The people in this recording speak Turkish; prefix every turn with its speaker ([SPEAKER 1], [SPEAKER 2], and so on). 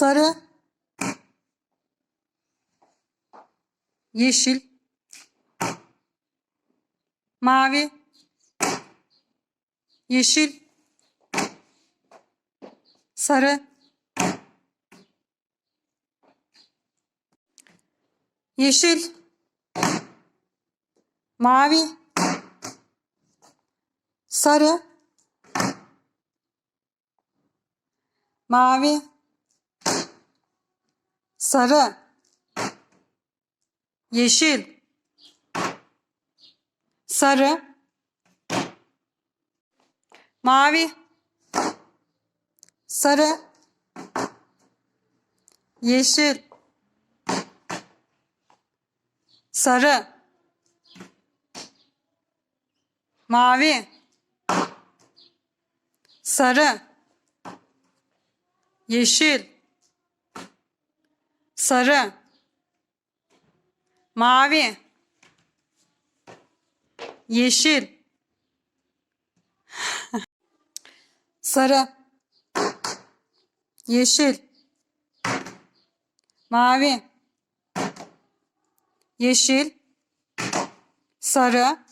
[SPEAKER 1] sarı, yeşil, mavi, yeşil, sarı, yeşil, mavi, sarı, mavi, sarı, yeşil, sarı, mavi, sarı, yeşil, sarı, mavi, sarı, yeşil, sarı, mavi, yeşil, sarı, yeşil, mavi, yeşil, sarı,